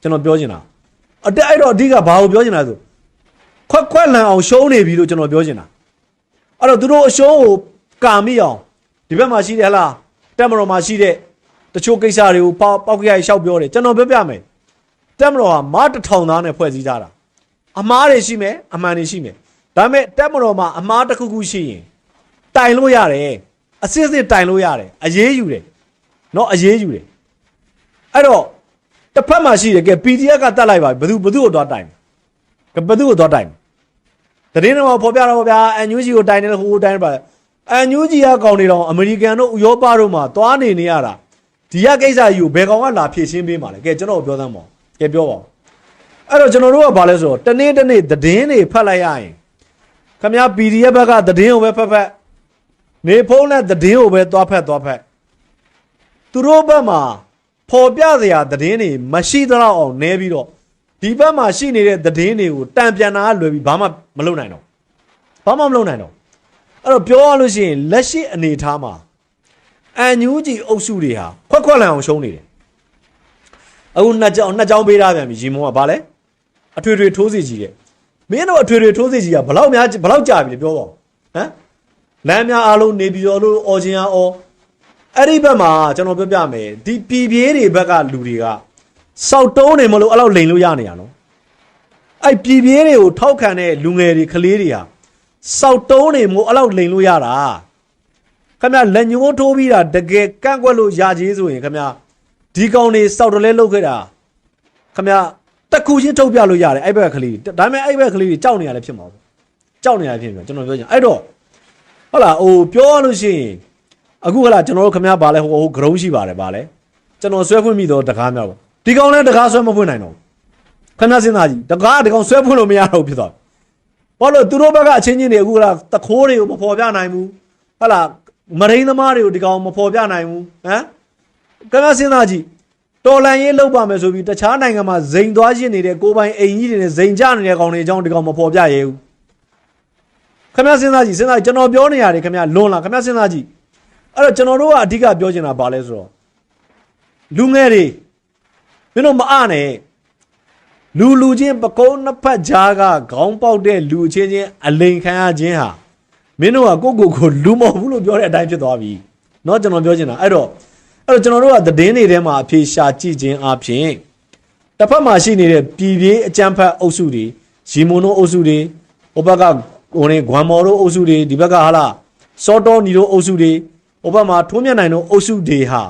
ကျွန်တော်ပြောချင်တာအတက်အဲ့တော့အဓိကဘာကိုပြောချင်တာလဲဆိုခွက်ခွက်လန်အောင်ရှုံးနေပြီလို့ကျွန်တော်ပြောချင်တာအဲ့တော့သူတို့အရှုံးကိုကာမိအောင်ဒီဘက်မှာရှိတယ်ဟလားတက်မတော်မှာရှိတဲ့တချို့ကိစ္စတွေကိုပေါက်ပေါက်ကြရရှောက်ပြောတယ်ကျွန်တော်ပြောပြမယ်တက်မတော်ဟာမားတစ်ထောင်သားနဲ့ဖွဲ့စည်းထားတာအမားတွေရှိမယ်အမှန်တွေရှိမယ်ဒါပေမဲ့တက်မတော်မှာအမားတစ်ခုခုရှိရင်တိုင်လို့ရတယ်အစစ်စစ်တိုင်လို့ရတယ်အရေးယူတယ် เนาะအရေးယူတယ်အဲ့တော့တစ်ဖက်မှာရှိတယ်ကဲ PDF ကတတ်လိုက်ပါဘယ်သူဘယ်သူကိုတော့တိုင်ကဲဘယ်သူကိုတော့တိုင်တရင်တော့ဖော်ပြတော့ဗျာအန်ယူဂျီကိုတိုင်တယ်ဟိုတိုင်တယ်ပါအန်ယူဂျီကကောင်နေတော့အမေရိကန်တို့ဥရောပတို့မှာသွားနေနေရတာဒီကကိစ္စကြီးကိုဘယ်ကောင်ကလာဖြည့်ရှင်းပေးမှာလဲကဲကျွန်တော်ပြောသမ်းပါဦး ကဲပြောပါဦးအဲ့တော့ကျွန်တော်တို့ကဘာလဲဆိုတော့တနေ့တနေ့သတင်းတွေဖတ်လိုက်ရရင်ခမရ PDF ဘက်ကသတင်းကိုပဲဖတ်ဖတ်နေဖုန်းနဲ့သတင်းကိုပဲသွားဖတ်သွားဖတ် သူတို့ဘက်မှာပေါ်ပြစရာသတင်းတွေမရှိသလောက်အောင်နဲပြီးတော့ဒီဘက်မှာရှိနေတဲ့သတင်းတွေကိုတံပြန်တာကလွယ်ပြီးဘာမှမလုပ်နိုင်တော့ဘာမှမလုပ်နိုင်တော့အဲ့တော့ပြောရလို့ရှိရင်လက်ရှိအနေအထားမှာအန်ယူဂျီအုပ်စုတွေဟာခွက်ခွက်လန်အောင်ရှုံးနေတယ်အခုနှစ်ကြောင်နှစ်ကြောင်ပေးထားပြန်ပြီရီမုံကဘာလဲအထွေထွေထိုးစီကြီးတဲ့မင်းတို့အထွေထွေထိုးစီကြီးကဘလောက်များဘလောက်ကြာပြီလဲပြောပါဦးဟမ်လမ်းများအားလုံးနေပြီးတော့လို့အော်ချင်ရအော် အဲ့ဒီဘက်မှာကျွန်တော်ပြောပြမယ်ဒီပြည်ပြေးတွေဘက်ကလူတွေကစောက်တုံးနေမလို့အဲ့လောက်လိန်လို့ရနေရနော်အဲ့ပြည်ပြေးတွေကိုထောက်ခံတဲ့လူငယ်တွေကလေးတွေဟာစောက်တုံးနေမို့အဲ့လောက်လိန်လို့ရတာခင်ဗျလက်ညှိုးထိုးပြီးတာတကယ်ကန့်ကွက်လို့ရကြီးဆိုရင်ခင်ဗျဒီကောင်နေစောက်တလဲလုတ်ခဲ့တာခမရတက်ကူချင်းထုတ်ပြလို့ရတယ်အဲ့ဘက်ကလေးတွေဒါပေမဲ့အဲ့ဘက်ကလေးတွေကြောက်နေရတယ်ဖြစ်မှာပေါ့ကြောက်နေရတယ်ဖြစ်မှာကျွန်တော်ပြောချင်အဲ့တော့ဟုတ်လားဟိုပြောရလို့ရှိရင် အခုဟလာကျွန်တော်တို့ခမရပါလဲဟိုဟိုဂရုံးရှိပါတယ်ပါလဲကျွန်တော်ဆွဲဖွင့်မိတော့တကားမြောက်ပေါ့ဒီကောင်လည်းတကားဆွဲမဖွင့်နိုင်တော့ဘူးခမရစဉ်းစားကြည့်တကားဒီကောင်ဆွဲဖွင့်လို့မရတော့ဘူးဖြစ်သွားဘာလို့သူတို့ဘက်ကအချင်းချင်းတွေအခုဟလာတခိုးတွေကိုမဖော်ပြနိုင်ဘူးဟုတ်လားမရင်းသမားတွေကိုဒီကောင်မဖော်ပြနိုင်ဘူးဟမ်ကမစဉ်းစားကြည့်တော်လန်ရေးလောက်ပါမယ်ဆိုပြီးတခြားနိုင်ငံမှာဇိမ်သွားရှင်းနေတဲ့ကိုပိုင်အိမ်ကြီးတွေနဲ့ဇိမ်ကြနေတဲ့ကောင်တွေအကြောင်းဒီကောင်မဖော်ပြရဲဘူးခမစဉ်းစားကြည့်စဉ်းစားကြည့်ကျွန်တော်ပြောနေရတယ်ခမလွန်လာခမစဉ်းစားကြည့် အဲ့တော့ကျွန်တော်တို့ကအဓိကပြောချင်တာဘာလဲဆိုတော့လူငယ်တွေမင်းတို့မအနဲ့လူလူချင်းပကုံးနှစ်ဖက်ကြားကခေါင်းပေါက်တဲ့လူချင်းချင်းအလိန်ခံရခြင်းဟာမင်းတို့ကကိုယ့်ကိုယ်ကိုလူမဟုတ်ဘူးလို့ပြောတဲ့အတိုင်းဖြစ်သွားပြီเนาะကျွန်တော်ပြောချင်တာအဲ့တော့ အဲ့တော့ကျွန်တော်တို့ကသတင်းတွေထဲမှာအဖြေရှာကြည့်ခြင်းအပြင်တစ်ဖက်မှာရှိနေတဲ့ပြည်ပြေးအကြမ်းဖက်အုပ်စုတွေရီမွန်တို့အုပ်စုတွေဟိုဘက်ကဟိုနေဂွမ်မော်တို့အုပ်စုတွေဒီဘက်ကဟာလာစောတော်နီတို့အုပ်စုတွေ ဟိုဘက်မှာထုံးမြတ်နိုင်တို့အုပ်စုတွေဟာ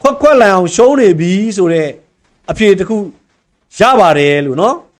ခွက်ခွက်လန်အောင်ရှုံးနေပြီဆိုတော့အဖြေတစ်ခုရပါတယ်လို့နော်